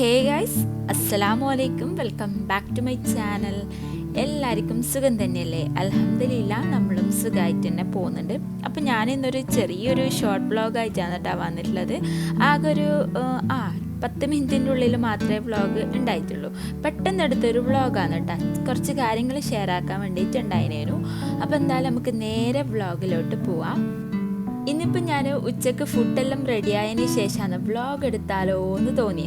ഹേ guys അസ്സലാമു അലൈക്കും welcome back to my channel എല്ലാവർക്കും സുഖം തന്നെയല്ലേ? അലഹമില്ല നമ്മളും സുഖമായിട്ട് തന്നെ പോകുന്നുണ്ട്. അപ്പം ഞാനിന്നൊരു ചെറിയൊരു ഷോർട്ട് വ്ളോഗായിട്ടാണ് കേട്ടോ വന്നിട്ടുള്ളത്. ആകെ ഒരു ആ പത്ത് മിനിറ്റിന്റെ ഉള്ളിൽ മാത്രമേ വ്ളോഗ് ഉണ്ടായിട്ടുള്ളൂ. പെട്ടെന്ന് എടുത്തൊരു വ്ളോഗാണ് കേട്ടോ കുറച്ച് കാര്യങ്ങൾ ഷെയർ ആക്കാൻ വേണ്ടിയിട്ടുണ്ടായിരുന്നു അപ്പോൾ എന്തായാലും നമുക്ക് നേരെ വ്ളോഗിലോട്ട് പോവാം. ഇന്നിപ്പോൾ ഞാൻ ഉച്ചയ്ക്ക് ഫുഡെല്ലാം റെഡിയായതിന് ശേഷമാണ് വ്ളോഗ് എടുത്താലോ എന്ന് തോന്നി.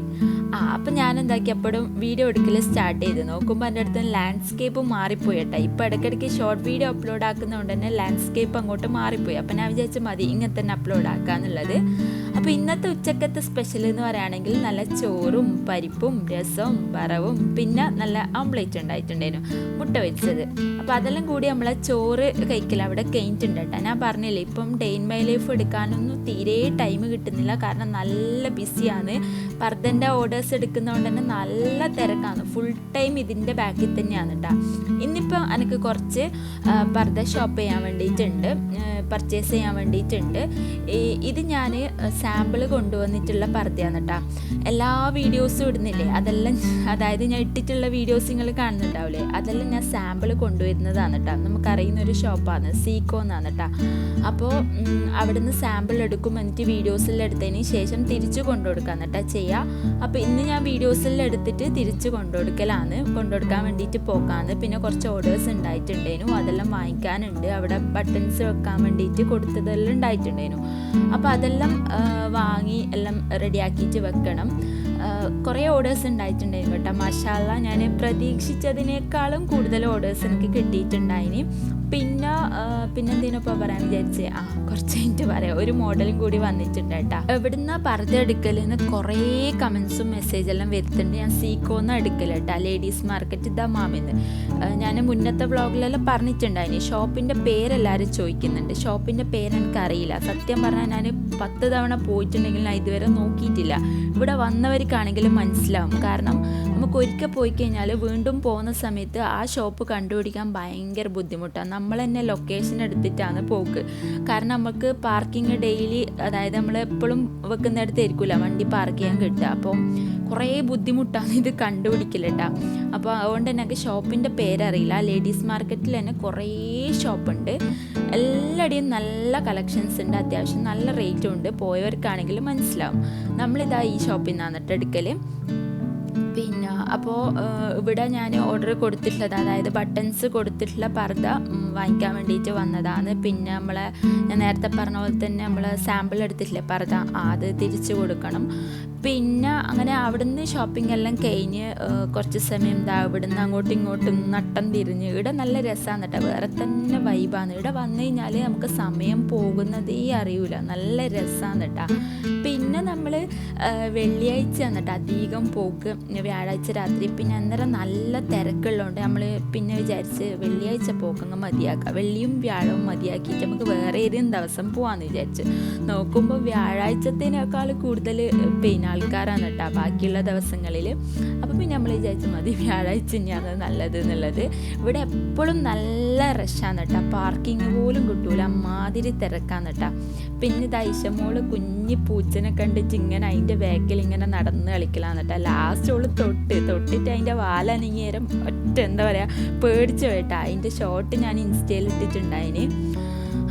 ആ അപ്പം ഞാൻ എന്താക്കി അപ്പോഴും വീഡിയോ എടുക്കൽ സ്റ്റാർട്ട് ചെയ്ത്. നോക്കുമ്പോൾ എന്റെ അടുത്ത് ലാൻഡ്സ്കേപ്പ് മാറിപ്പോയി കേട്ടോ. ഇപ്പോൾ ഇടയ്ക്കിടയ്ക്ക് ഷോർട്ട് വീഡിയോ അപ്ലോഡ് ആക്കുന്നതുകൊണ്ട് തന്നെ ലാൻഡ്സ്കേപ്പ് അങ്ങോട്ട് മാറിപ്പോയി. അപ്പം ഞാൻ വിചാരിച്ചു മതി ഇങ്ങനെ തന്നെ അപ്ലോഡ് ആക്കാന്നുള്ളത് അപ്പോൾ ഇന്നത്തെ ഉച്ചക്കത്തെ സ്പെഷ്യൽ എന്ന് പറയുകയാണെങ്കിൽ നല്ല ചോറും പരിപ്പും രസവും വറവും പിന്നെ നല്ല ഓംപ്ലേറ്റ് ഉണ്ടായിട്ടുണ്ടായിരുന്നു മുട്ട വെച്ചത് അപ്പോൾ അതെല്ലാം കൂടി നമ്മളെ ചോറ് കഴിക്കൽ അവിടെ കഴിഞ്ഞിട്ടുണ്ട് കേട്ടോ. ഞാൻ പറഞ്ഞില്ലേ ഇപ്പം ഡെയിൻ മൈ ലൈഫ് എടുക്കാനൊന്നും തീരെ ടൈം കിട്ടുന്നില്ല. കാരണം നല്ല ബിസിയാണ് പർദ്ദന്റെ ഓർഡേഴ്സ് എടുക്കുന്നതുകൊണ്ട് തന്നെ നല്ല തിരക്കാണ്. ഫുൾ ടൈം ഇതിന്റെ ബാക്കിൽ തന്നെയാണ് കേട്ടോ ഇന്നിപ്പോൾ എനിക്ക് കുറച്ച് പർദ്ദ ഷോപ്പ് ചെയ്യാൻ വേണ്ടിയിട്ടുണ്ട് പർച്ചേസ് ചെയ്യാൻ വേണ്ടിയിട്ടുണ്ട് ഇത് ഞാൻ സാമ്പിൾ കൊണ്ടുവന്നിട്ടുള്ള പർദ്ദയാണ് കേട്ടോ എല്ലാ വീഡിയോസും ഇടുന്നില്ലേ? അതെല്ലാം അതായത് ഞാൻ ഇട്ടിട്ടുള്ള വീഡിയോസ് നിങ്ങൾ കാണുന്നുണ്ടാവില്ലേ അതെല്ലാം ഞാൻ സാമ്പിൾ കൊണ്ടുവരുന്നതാണ് കേട്ടോ നമുക്കറിയുന്ന ഒരു ഷോപ്പാണ് സീക്കോ എന്നാണ് കേട്ടോ അപ്പോൾ അവിടുന്ന് സാമ്പിൾ എടുക്കും എന്നിട്ട് വീഡിയോസിൽ എടുത്തതിന് ശേഷം തിരിച്ചു കൊണ്ടുകൊടുക്കാൻ കേട്ടോ ചെയ്യുക അപ്പോൾ ഇന്ന് ഞാൻ വീഡിയോസിൽ എടുത്തിട്ട് തിരിച്ചു കൊണ്ടുകൊടുക്കലാണ് കൊണ്ടുകൊടുക്കാൻ വേണ്ടിയിട്ട് പോക്കാന്ന്. പിന്നെ കുറച്ച് ഓർഡേഴ്സ് ഉണ്ടായിട്ടുണ്ടേനു. അതെല്ലാം വാങ്ങിക്കാനുണ്ട്. അവിടെ ബട്ടൺസ് വെക്കാൻ വേണ്ടിയിട്ട് കൊടുത്തതെല്ലാം ഉണ്ടായിട്ടുണ്ടേനു. അപ്പോൾ അതെല്ലാം വാങ്ങി എല്ലാം റെഡിയാക്കിയിട്ട് വെക്കണം. കുറേ ഓർഡേഴ്സ് ഉണ്ടായിട്ടുണ്ടായിരുന്നു കേട്ടോ. മഷാല ഞാൻ പ്രതീക്ഷിച്ചതിനേക്കാളും കൂടുതൽ ഓർഡേഴ്സ് എനിക്ക് കിട്ടിയിട്ടുണ്ടായിന്. പിന്നെ ആ, പിന്നെ എന്തിനപ്പോൾ പറയാൻ വിചാരിച്ചേ? ആ കുറച്ച് കഴിഞ്ഞിട്ട് പറയാം. ഒരു മോഡലും കൂടി വന്നിട്ടുണ്ട് കേട്ടോ. എവിടുന്ന പർദ്ദ എടുക്കലെന്ന് കുറേ കമൻസും മെസ്സേജെല്ലാം വരുത്തുന്നുണ്ട് ഞാൻ സീക്കോന്ന് എടുക്കൽ കേട്ടോ. ലേഡീസ് മാർക്കറ്റ് ദ മാമിന്ന്. ഞാൻ മുന്നത്തെ വ്ളോഗിലെല്ലാം പറഞ്ഞിട്ടുണ്ടായിന്. ഷോപ്പിന്റെ പേരെല്ലാവരും ചോദിക്കുന്നുണ്ട്. ഷോപ്പിന്റെ പേര് എനിക്കറിയില്ല. സത്യം പറഞ്ഞാൽ ഞാൻ പത്ത് തവണ പോയിട്ടുണ്ടെങ്കിൽ ഞാൻ ഇതുവരെ നോക്കിയിട്ടില്ല. ഇവിടെ വന്നവർക്കാണെങ്കിലും മനസ്സിലാവും. കാരണം നമുക്ക് ഒരിക്കൽ പോയി കഴിഞ്ഞാൽ വീണ്ടും പോകുന്ന സമയത്ത് ആ ഷോപ്പ് കണ്ടുപിടിക്കാൻ ഭയങ്കര ബുദ്ധിമുട്ടാണ് നമ്മൾ തന്നെ ലൊക്കേഷൻ എടുത്തിട്ടാണ് പോക്ക്. കാരണം നമുക്ക് പാർക്കിംഗ് ഡെയിലി അതായത് നമ്മൾ എപ്പോഴും വെക്കുന്നിടത്തായിരിക്കില്ല വണ്ടി പാർക്ക് ചെയ്യാൻ കിട്ടുക. അപ്പോൾ കുറേ ബുദ്ധിമുട്ടാണ് ഇത് കണ്ടുപിടിക്കൽ കേട്ടോ അപ്പോൾ അതുകൊണ്ട് തന്നെ ഷോപ്പിന്റെ പേരറിയില്ല. ലേഡീസ് മാർക്കറ്റിൽ തന്നെ കുറേ ഷോപ്പുണ്ട് എല്ലായിടെയും നല്ല കളക്ഷൻസ് ഉണ്ട്. അത്യാവശ്യം നല്ല റേറ്റും ഉണ്ട്. പോയവർക്കാണെങ്കിലും മനസ്സിലാവും. നമ്മളിതാ ഈ ഷോപ്പിൽ നിന്നാണ് എടുക്കൽ പിന്നെ അപ്പോൾ ഇവിടെ ഞാൻ ഓർഡർ കൊടുത്തിട്ടുള്ളത് അതായത് ബട്ടൺസ് കൊടുത്തിട്ടുള്ള പർദ്ദ വാങ്ങിക്കാൻ വേണ്ടിയിട്ട് വന്നതാണ്. പിന്നെ നമ്മളെ ഞാൻ നേരത്തെ പറഞ്ഞ പോലെ തന്നെ നമ്മൾ സാമ്പിൾ എടുത്തിട്ടില്ലേ പർദ്ദ അത് തിരിച്ചു കൊടുക്കണം. പിന്നെ അങ്ങനെ അവിടുന്ന് ഷോപ്പിംഗ് എല്ലാം കഴിഞ്ഞ് കുറച്ച് സമയം ദാ ഇവിടുന്ന് അങ്ങോട്ടും ഇങ്ങോട്ടും നട്ടം തിരിഞ്ഞ് ഇവിടെ നല്ല രസമാണ് കേട്ടോ വേറെ തന്നെ വൈബാണ് ഇവിടെ വന്നു കഴിഞ്ഞാൽ നമുക്ക് സമയം പോകുന്നതേ അറിയൂല. നല്ല രസമാണ് കേട്ടോ പിന്നെ നമ്മൾ വെള്ളിയാഴ്ച എന്നിട്ട് അധികം പോക്ക് വ്യാഴാഴ്ച രാത്രി പിന്നെ അന്നേരം നല്ല തിരക്കുള്ളതുകൊണ്ട് നമ്മൾ പിന്നെ വിചാരിച്ച് വെള്ളിയാഴ്ച പോക്കങ്ങ് മതിയാക്കുക വെള്ളിയും വ്യാഴവും മതിയാക്കിയിട്ട് നമുക്ക് വേറെ ഏതെങ്കിലും ദിവസം പോകാമെന്ന് വിചാരിച്ചു. നോക്കുമ്പോൾ വ്യാഴാഴ്ചത്തേനേക്കാൾ കൂടുതൽ പിന്നെ ആൾക്കാരാണ് കേട്ടോ ബാക്കിയുള്ള ദിവസങ്ങളിൽ അപ്പോൾ പിന്നെ നമ്മൾ വിചാരിച്ചു മതി വ്യാഴാഴ്ച തന്നെയാണ് നല്ലത് എന്നുള്ളത്. ഇവിടെ എപ്പോഴും നല്ല റഷാണ് കേട്ടോ. പാർക്കിംഗ് പോലും കിട്ടൂല. അമ്മാതിരി തിരക്കാണ് കേട്ടോ. പിന്നെ ദൈശമോൾ കുഞ്ഞി കുഞ്ഞി പൂച്ചനെ കണ്ടിട്ട് ഇങ്ങനെ അതിന്റെ ബാക്കിൽ ഇങ്ങനെ നടന്ന് കളിക്കലാന്ന് കേട്ടോ. ലാസ്റ്റ് ഓൾ തൊട്ട് തൊട്ടിട്ട് അതിന്റെ വാലനങ്ങിയേരം ഒറ്റ എന്താ പറയുക പേടിച്ചു കേട്ടോ അതിന്റെ ഷോട്ട് ഞാൻ ഇൻസ്റ്റയിൽ ഇട്ടിട്ടുണ്ടായിന്.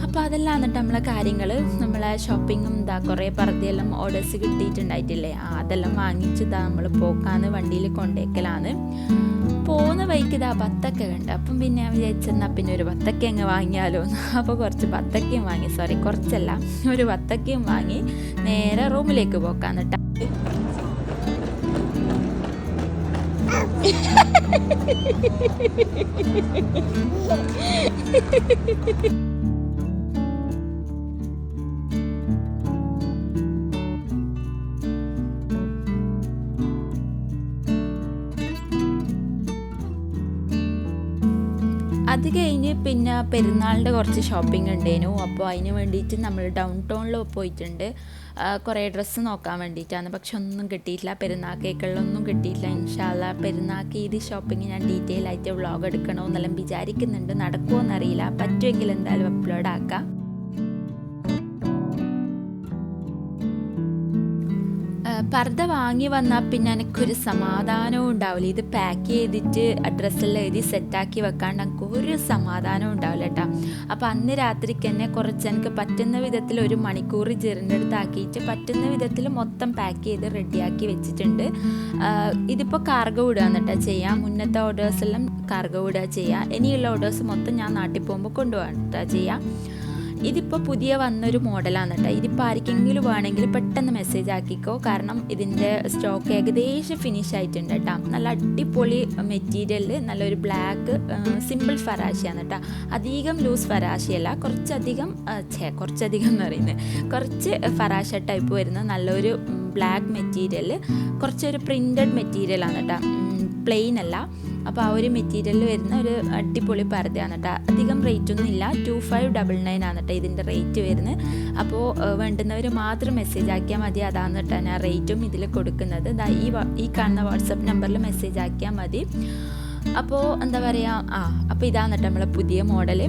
അപ്പോൾ അതെല്ലാം എന്നിട്ട് നമ്മളെ കാര്യങ്ങൾ നമ്മളെ ഷോപ്പിങ്ങും ഇതാ കുറേ പറയെല്ലാം ഓർഡേഴ്സ് കിട്ടിയിട്ടുണ്ടായിട്ടില്ലേ? അതെല്ലാം വാങ്ങിച്ച് നമ്മൾ പോക്കാന്ന് വണ്ടിയിൽ കൊണ്ടേക്കലാണ് പോകുന്ന വഴിക്ക് ഇതാ ബത്തക്ക കണ്ട് അപ്പം പിന്നെ ഞാൻ വിചാരിച്ചെന്നാൽ പിന്നെ ഒരു ബത്തക്ക അങ്ങ് വാങ്ങിയാലോ എന്ന്. അപ്പോൾ കുറച്ച് ബത്തക്കയും വാങ്ങി സോറി കുറച്ചല്ല ഒരു ബത്തക്കയും വാങ്ങി നേരെ റൂമിലേക്ക് പോക്കാൻ കേട്ടോ അത് കഴിഞ്ഞ് പിന്നെ പെരുന്നാളിന്റെ കുറച്ച് ഷോപ്പിംഗ് ഉണ്ടേനു അപ്പോൾ അതിന് വേണ്ടിയിട്ട് നമ്മൾ ഡൗൺ ടൗണിൽ പോയിട്ടുണ്ട്. കുറേ ഡ്രസ്സ് നോക്കാൻ വേണ്ടിയിട്ടാണ്. പക്ഷെ ഒന്നും കിട്ടിയിട്ടില്ല. പെരുന്നാൾ കേക്കുകളിലൊന്നും കിട്ടിയിട്ടില്ല. ഇൻഷാല്ല പെരുന്നാൾക്ക് ഇത് ഷോപ്പിംഗ് ഞാൻ ഡീറ്റെയിൽ ആയിട്ട് വ്ളോഗ് എടുക്കണമെന്നെല്ലാം വിചാരിക്കുന്നുണ്ട്. നടക്കുമോ എന്നറിയില്ല പറ്റുമെങ്കിൽ എന്തായാലും അപ്ലോഡ് ആക്കാം. പർദ്ദ വാങ്ങി വന്നാൽ പിന്നെ എനിക്കൊരു സമാധാനവും ഉണ്ടാവില്ല ഇത് പാക്ക് ചെയ്തിട്ട് അഡ്രസ്സിൽ എഴുതി സെറ്റാക്കി വെക്കാണ്ട് എനിക്ക് ഒരു സമാധാനവും ഉണ്ടാവില്ല കേട്ടോ അപ്പോൾ അന്ന് രാത്രിക്ക് തന്നെ കുറച്ച് എനിക്ക് പറ്റുന്ന വിധത്തിൽ ഒരു മണിക്കൂർ അടുത്ത് പറ്റുന്ന വിധത്തിൽ മൊത്തം പാക്ക് ചെയ്ത് റെഡിയാക്കി വെച്ചിട്ടുണ്ട്. ഇതിപ്പോൾ കാർഗോ വിടുകയാണ് കേട്ടോ ചെയ്യാം. മുന്നത്തെ ഓർഡേഴ്സ് എല്ലാം കാർഗോ വിടുക ചെയ്യാം. ഇനിയുള്ള ഓർഡേഴ്സ് മൊത്തം ഞാൻ നാട്ടിൽ പോകുമ്പോൾ കൊണ്ടുപോകാൻ കേട്ടോ ചെയ്യാം. ഇതിപ്പോൾ പുതിയ വന്നൊരു മോഡലാണ് കേട്ടോ ഇതിപ്പോൾ ആർക്കെങ്കിലും വേണമെങ്കിൽ പെട്ടെന്ന് മെസ്സേജ് ആക്കിക്കോ. കാരണം ഇതിന്റെ സ്റ്റോക്ക് ഏകദേശം ഫിനിഷ് ആയിട്ടുണ്ട് കേട്ടോ നല്ല അടിപൊളി മെറ്റീരിയലിൽ നല്ലൊരു ബ്ലാക്ക് സിമ്പിൾ ഫരാശിയാണ് കേട്ടോ അധികം ലൂസ് ഫരാശിയല്ല കുറച്ചധികം ഛേ കുറച്ചധികം എന്ന് പറയുന്നത് കുറച്ച് ഫരാശ ടൈപ്പ് വരുന്ന നല്ലൊരു ബ്ലാക്ക് മെറ്റീരിയൽ കുറച്ചൊരു പ്രിന്റഡ് മെറ്റീരിയലാണ് കേട്ടോ പ്ലെയിൻ അല്ല. അപ്പോൾ ആ ഒരു മെറ്റീരിയലിൽ വരുന്ന ഒരു അടിപൊളി പരതയാണ് കേട്ടോ അധികം റേറ്റ് ഒന്നും ഇല്ല. ടു ഫൈവ് ഡബിൾ നയൻ ആണ് കേട്ടോ ഇതിന്റെ റേറ്റ് വരുന്നത്. അപ്പോൾ വേണ്ടുന്നവർ മാത്രം മെസ്സേജ് ആക്കിയാൽ മതി. അതാണ് കേട്ടോ ഞാൻ റേറ്റും ഇതിൽ കൊടുക്കുന്നത്. ഈ ഈ കാണുന്ന വാട്സപ്പ് നമ്പറിൽ മെസ്സേജ് ആക്കിയാൽ മതി. അപ്പോൾ എന്താ പറയുക ആ അപ്പോൾ ഇതാണ് കേട്ടോ നമ്മളെ പുതിയ മോഡൽ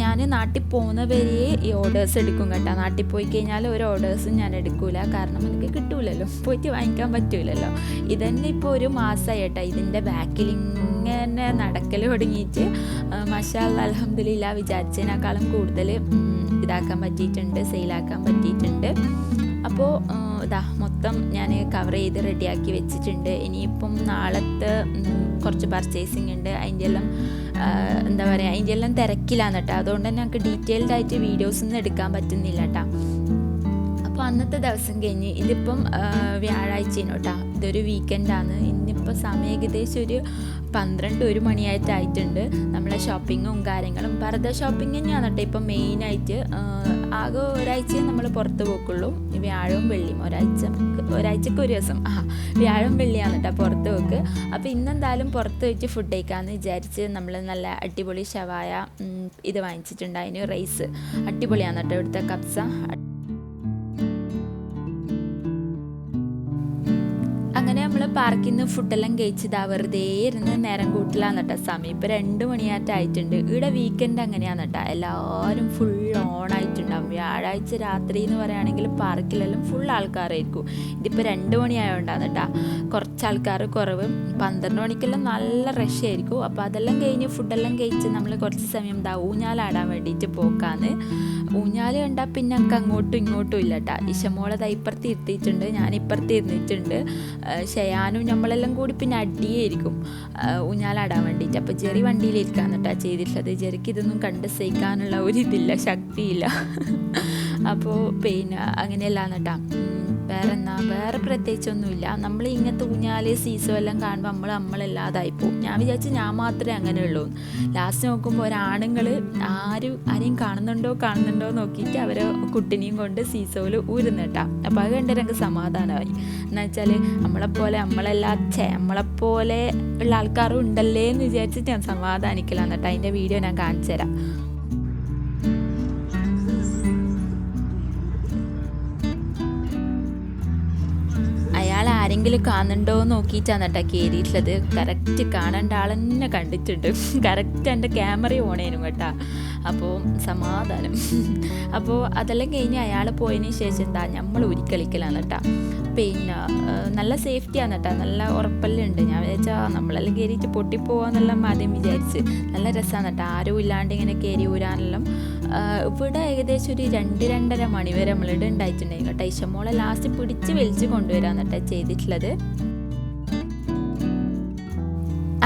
ഞാൻ നാട്ടിൽ പോകുന്ന വരെയേ ഈ ഓർഡേഴ്സ് എടുക്കും കേട്ടോ. നാട്ടിൽ പോയി കഴിഞ്ഞാൽ ഒരു ഓർഡേഴ്സും ഞാൻ എടുക്കില്ല കാരണം എനിക്ക് കിട്ടൂലല്ലോ. പോയിട്ട് വാങ്ങിക്കാൻ പറ്റൂലല്ലോ. ഇതന്നെ ഇപ്പോൾ ഒരു മാസമായി കേട്ടോ. ഇതിന്റെ ബാക്കിൽ ഇങ്ങനെ നടക്കൽ തുടങ്ങിയിട്ട് മഷാൽ അലഹമ്മദില്ല വിചാരിച്ചതിനേക്കാളും കൂടുതൽ ഇതാക്കാൻ പറ്റിയിട്ടുണ്ട് സെയിലാക്കാൻ പറ്റിയിട്ടുണ്ട്. അപ്പോൾ ഇതാ മൊത്തം ഞാൻ കവർ ചെയ്ത് റെഡിയാക്കി വെച്ചിട്ടുണ്ട്. ഇനിയിപ്പം നാളത്തെ കുറച്ച് പർച്ചേസിങ് ഉണ്ട്. അതിന്റെ എല്ലാം എന്താ പറയുക അതിന്റെ എല്ലാം തിരക്കിലാണ് കേട്ടോ. അതുകൊണ്ട് തന്നെ ഞങ്ങൾക്ക് ഡീറ്റെയിൽഡ് ആയിട്ട് വീഡിയോസ് ഒന്നും എടുക്കാൻ പറ്റുന്നില്ല കേട്ടോ. അപ്പോൾ അന്നത്തെ ദിവസം കഴിഞ്ഞ് ഇതിപ്പം വ്യാഴാഴ്ചയാണ് കേട്ടോ. ഇതൊരു വീക്കെൻഡാണ് ഇന്നിപ്പോൾ സമയം ഏകദേശം ഒരു പന്ത്രണ്ട് ഒരു മണിയായിട്ടായിട്ടുണ്ട് നമ്മളെ ഷോപ്പിങ്ങും കാര്യങ്ങളും. പർദ്ദ ഷോപ്പിംഗ് തന്നെയാണ് കേട്ടോ ഇപ്പം മെയിനായിട്ട് ആകെ ഒരാഴ്ച നമ്മൾ പുറത്ത് പോക്കുള്ളൂ. വ്യാഴവും വെള്ളിയും ഒരാഴ്ച. ഒരാഴ്ചക്ക് ഒരു ദിവസം. ആ വ്യാഴം വെള്ളിയാണ് കേട്ടോ പുറത്ത് പോക്ക്. അപ്പോൾ ഇന്നെന്തായാലും പുറത്ത് വെച്ച് ഫുഡ് കഴിക്കാമെന്ന് വിചാരിച്ച് നമ്മൾ നല്ല അടിപൊളി ഷവായ ഇത് വാങ്ങിച്ചിട്ടുണ്ട്. അതിന് റൈസ് അടിപൊളിയാണ് കേട്ടോ ഇവിടുത്തെ കപ്സ പാർക്കിൽ നിന്ന് ഫുഡെല്ലാം കഴിച്ചതാ വെറുതെ ഇരുന്ന് നേരം കൂട്ടിലാന്ന് കേട്ടോ സമയം ഇപ്പം രണ്ട് മണിയാറ്റായിട്ടുണ്ട്. ഇവിടെ വീക്കെൻഡ് അങ്ങനെയാന്ന് കേട്ടോ എല്ലാവരും ഫുൾ ഓൺ ഓണായിട്ടുണ്ടാവും. വ്യാഴാഴ്ച രാത്രി എന്ന് പറയുകയാണെങ്കിൽ പാർക്കിലെല്ലാം ഫുൾ ആൾക്കാരായിരിക്കും. ഇതിപ്പോൾ രണ്ട് മണിയായതുകൊണ്ടാണ് കേട്ടോ കുറച്ച് ആൾക്കാർ കുറവ്. പന്ത്രണ്ട് മണിക്കെല്ലാം നല്ല റഷ് ആയിരിക്കും. അപ്പോൾ അതെല്ലാം കഴിഞ്ഞ് ഫുഡെല്ലാം കഴിച്ച് നമ്മൾ കുറച്ച് സമയം എന്താ ഊഞ്ഞാലാടാൻ വേണ്ടിയിട്ട് പോക്കാന്ന്. ഊഞ്ഞാൽ കണ്ടാൽ പിന്നെ ഒക്കെ അങ്ങോട്ടും ഇങ്ങോട്ടും ഇല്ല കേട്ടോ ഇഷമോളത് ഇപ്പുറത്ത് ഇരുത്തിയിട്ടുണ്ട്. ഞാൻ ഇപ്പുറത്ത് ഇരുന്നിട്ടുണ്ട് ഷയാനും നമ്മളെല്ലാം കൂടി പിന്നെ അടിയായിരിക്കും ഊഞ്ഞാലാടാൻ വേണ്ടിയിട്ട് അപ്പോൾ ജെറി വണ്ടിയിലിരിക്കാൻ കേട്ടോ ചെയ്തിട്ടുള്ളത്. ജെറിക്ക് ഇതൊന്നും കണ്ട് സഹിക്കാനുള്ള ഒരിതില്ല ശക്തിയില്ല. അപ്പോൾ പിന്നെ അങ്ങനെയല്ലാന്ന് വേറെ എന്നാ വേറെ പ്രത്യേകിച്ചൊന്നുമില്ല. നമ്മൾ ഇങ്ങനത്തെ ഊഞ്ഞാൽ സീസോ എല്ലാം കാണുമ്പോൾ നമ്മൾ നമ്മളല്ലാതായി പോകും ഞാൻ വിചാരിച്ചു ഞാൻ മാത്രമേ അങ്ങനെ ഉള്ളൂ ലാസ്റ്റ് നോക്കുമ്പോൾ ഒരാണുങ്ങൾ ആരും ആരെയും കാണുന്നുണ്ടോ കാണുന്നുണ്ടോ നോക്കിയിട്ട് അവരെ കുട്ടിനെയും കൊണ്ട് സീസോയിൽ ഊരുന്നിട്ടാ അപ്പോൾ അത് കണ്ടിട്ട് എനിക്ക് സമാധാനമായി. എന്നുവെച്ചാൽ നമ്മളെപ്പോലെ നമ്മളെല്ലാ നമ്മളെപ്പോലെ ഉള്ള ആൾക്കാരും ഉണ്ടല്ലേ എന്ന് വിചാരിച്ചിട്ട് ഞാൻ സമാധാനിക്കില്ല കേട്ടോ അതിന്റെ വീഡിയോ ഞാൻ കാണിച്ചു തരാം ആരെങ്കിലും കാണുന്നുണ്ടോ നോക്കിയിട്ടാണ് കേട്ടോ കയറിയിട്ടുള്ളത്. കറക്റ്റ് കാണേണ്ട ആൾ തന്നെ കണ്ടിട്ടുണ്ട്. കറക്റ്റ് എന്റെ ക്യാമറ ഓണേനും കേട്ടോ. അപ്പോൾ സമാധാനം. അപ്പോൾ അതെല്ലാം കഴിഞ്ഞ് അയാൾ പോയതിന് ശേഷം എന്താ നമ്മൾ ഉരുക്കളിക്കലാണ് കേട്ടോ. പിന്നെ നല്ല സേഫ്റ്റിയാണ് കേട്ടോ. നല്ല ഉറപ്പെല്ലാം ഉണ്ട്. ഞാൻ വിചാരിച്ചാൽ നമ്മളെല്ലാം കയറിയിട്ട് പൊട്ടിപ്പോവാന്നെല്ലാം ആദ്യം വിചാരിച്ച്. നല്ല രസമാണ് കേട്ടോ. ആരും ഇല്ലാണ്ട് ഇങ്ങനെ കയറി ഊരാനെല്ലാം. ഇവിടെ ഏകദേശം ഒരു രണ്ട് രണ്ടര മണിവരെ നമ്മളിവിടെ ഉണ്ടായിട്ടുണ്ടായിരുന്നു കേട്ടോ. ഇഷമോളെ ലാസ്റ്റ് പിടിച്ച് വലിച്ച് കൊണ്ടുവരാന്നിട്ടാണ് ചെയ്തിട്ടുള്ളത്.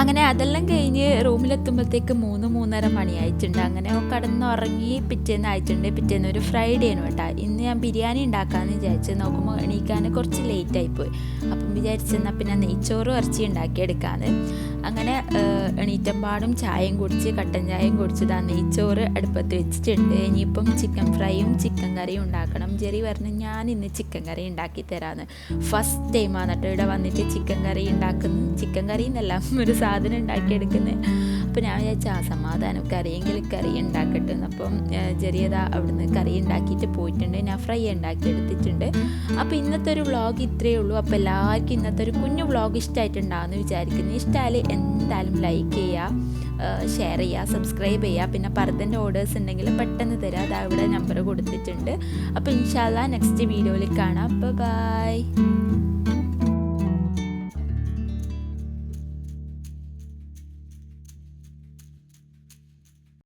അങ്ങനെ അതെല്ലാം കഴിഞ്ഞ് റൂമിലെത്തുമ്പോഴത്തേക്ക് മൂന്ന് മൂന്നര മണിയായിട്ടുണ്ട്. അങ്ങനെ കടന്നുറങ്ങി പിറ്റേന്ന് ആയിട്ടുണ്ട്. പിറ്റേന്ന് ഒരു ഫ്രൈഡേ ആണ് കേട്ടോ. ഇന്ന് ഞാൻ ബിരിയാണി ഉണ്ടാക്കാമെന്ന് വിചാരിച്ച് നോക്കുമ്പോൾ എണീക്കാൻ കുറച്ച് ലേറ്റ് ആയിപ്പോയി അപ്പം വിചാരിച്ചെന്നാൽ പിന്നെ നെയ്ച്ചോറും ഇറച്ചി ഉണ്ടാക്കിയെടുക്കാന്ന് അങ്ങനെ എണീറ്റമ്പാടും ചായയും കുടിച്ച് കട്ടൻ ചായയും കുടിച്ചതാ നെയ്ച്ചോറ് അടുപ്പത്ത് വെച്ചിട്ടുണ്ട്. ഇനിയിപ്പം ചിക്കൻ ഫ്രൈയും ചിക്കൻ കറിയും ഉണ്ടാക്കണം. ജെറി പറഞ്ഞു ഞാൻ ഇന്ന് ചിക്കൻ കറി ഉണ്ടാക്കി തരാമെന്ന് ഫസ്റ്റ് ടൈമാണ് കേട്ടോ ഇവിടെ വന്നിട്ട് ചിക്കൻ കറി ഉണ്ടാക്കുന്ന. ചിക്കൻ കറി എന്നല്ല ഒരു സാധനം ഉണ്ടാക്കിയെടുക്കുന്നത് അപ്പോൾ ഞാൻ വിചാരിച്ചു ആ സമാധാനം. കറിയെങ്കിലും കറി ഉണ്ടാക്കട്ടെ. അപ്പം ചെറിയതാ അവിടുന്ന് കറി ഉണ്ടാക്കിയിട്ട് പോയിട്ടുണ്ട്. ഞാൻ ഫ്രൈ ഉണ്ടാക്കി എടുത്തിട്ടുണ്ട്. അപ്പോൾ ഇന്നത്തെ ഒരു വ്ളോഗ് ഇത്രയേ ഉള്ളൂ. അപ്പോൾ എല്ലാവർക്കും ഇന്നത്തെ ഒരു കുഞ്ഞു വ്ളോഗ് ഇഷ്ടമായിട്ടുണ്ടാകുമെന്ന് വിചാരിക്കുന്നു. ഇഷ്ടമായാൽ എന്തായാലും ലൈക്ക് ചെയ്യുക. ഷെയർ ചെയ്യുക സബ്സ്ക്രൈബ് ചെയ്യുക. പിന്നെ പർദ്ദന്റെ ഓർഡേഴ്സ് ഉണ്ടെങ്കിൽ പെട്ടെന്ന് തരാം. അതവിടെ അവിടെ നമ്പർ കൊടുത്തിട്ടുണ്ട്. അപ്പോൾ ഇൻഷാല്ല നെക്സ്റ്റ് വീഡിയോയിൽ കാണാം. അപ്പോൾ ബൈ